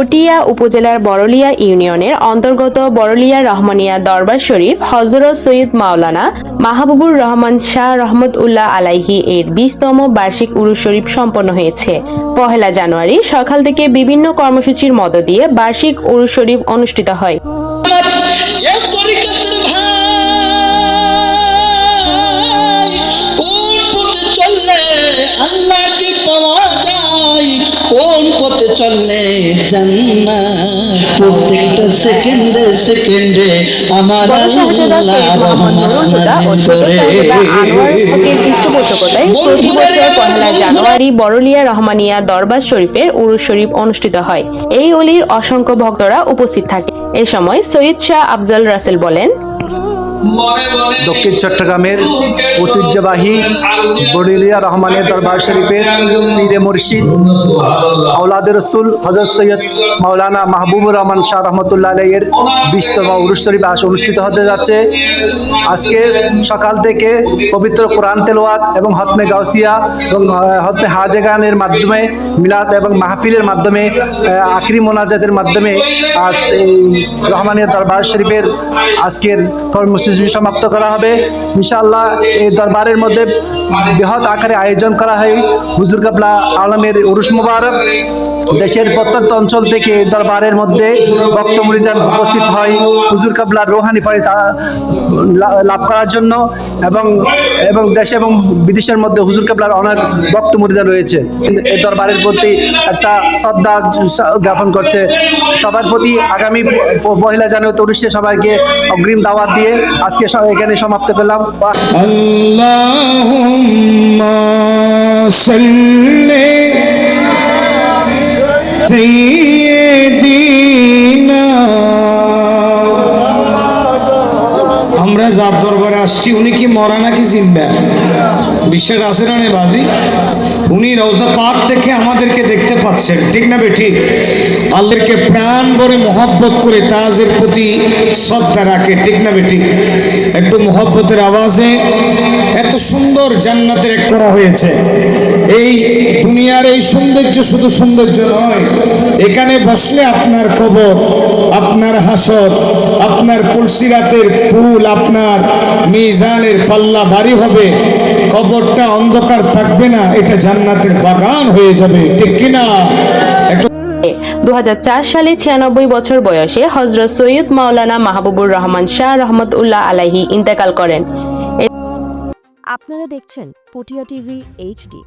পটিয়া উপজেলার বড়লিয়া ইউনিয়নের অন্তর্গত বড়লিয়া রহমানিয়া দরবার শরীফ হজরত সৈয়দ মাওলানা মাহবুবুর রহমান শাহ রহমত উল্লাহ আলাইহি এর বিশতম বার্ষিক উরুস শরীফ সম্পন্ন হয়েছে। পহেলা জানুয়ারি সকাল থেকে বিভিন্ন কর্মসূচির মধ্য দিয়ে বার্ষিক উরুস শরীফ অনুষ্ঠিত হয়। আল্লাহকে পাওয়া যায়। কোন পথে চললে জান্নাত। প্রত্যেকটা সেকেন্ডে সেকেন্ডে আমার আল্লাহ রহমত করে। প্রতি বছর পহেলা জানুয়ারি বড়লিয়া রহমানিয়া দরবার শরীফের উরুস শরীফ অনুষ্ঠিত হয়। এই অলির অসংখ্য ভক্তরা উপস্থিত থাকে। এ সময় সৈয়দ শাহ আফজল রাসেল বলেন দক্ষিণ চট্টগ্রামের ঐতিহ্যবাহী বড়িলিয়া রহমানের দরবার শরীফের পীরে মুর্শিদ আউলাদের রসুল হজরত সৈয়দ মাওলানা মাহবুবুর রহমান শাহ রহমতুল্লাহ আলাইয়ের বিশতম উরুস শরীফ আজ অনুষ্ঠিত হতে যাচ্ছে। আজকে সকাল থেকে পবিত্র কোরআন তেলোয়াত এবং হতমে গাউসিয়া এবং হতমে হাজেগানের মাধ্যমে মিলাদ এবং মাহফিলের মাধ্যমে আখরি মোনাজাতের মাধ্যমে আজ এই রহমানের দরবার শরীফের আজকের কর্মসূচি সমাপ্ত করা হবে। ইনশাআল্লাহ এই দরবারের মধ্যে বৃহৎ আকারে আয়োজন করা হয়। হুজুর কাবলা আলমের উরুস মুবারক দেশের প্রত্যন্ত অঞ্চল থেকে দরবারের মধ্যে ভক্ত মুরিদান উপস্থিত হয়। হুজুর কাবলার রোহানি ফয়েজ লাভ করার জন্য এবং এবং দেশ এবং বিদেশের মধ্যে হুজুর কাবলার অনেক ভক্ত মুরিদান রয়েছে। এই দরবারের প্রতি একটা শ্রদ্ধা জ্ঞাপন করছে। সবার প্রতি আগামী প- পহেলা জানুয়ারি তরুষে সবাইকে অগ্রিম দাওয়াত দিয়ে আজকে এখানে সমাপ্ত করলাম। আমরা যা আসছি, উনি কি মরা নাকি জিন্দা বিশ্বের আছে না বাজি? উনি রওজা পাক থেকে আমাদেরকে দেখতে পাচ্ছেন, ঠিক না বেঠি আল্লাহকে প্রাণ ভরে মহব্বত করে তাজের প্রতি শ্রদ্ধা রাখে, ঠিক না বেঠি একটু মহব্বতের আওয়াজে এত সুন্দর জান্নাতের এক করা হয়েছে। এই দুনিয়ার এই সৌন্দর্য শুধু সৌন্দর্য নয় এখানে বসলে আপনার কবর আপনার হাসর আপনার পুলসিরাতের পুল আপনার মিজানের পাল্লা ভারী হবে। কবরটা অন্ধকার থাকবে না এটা জান্নাতের বাগান হয়ে যাবে। ঠিক কিনা? একটু দু সালে ছিয়ানব্বই বছর বয়সে হজরত সৈয়দ মাওলানা মাহবুবুর রহমান শাহ রহমত উল্লাহ আলাহি ইন্তেকাল করেন। আপনারা দেখছেন পটিয়া টিভি এইচডি।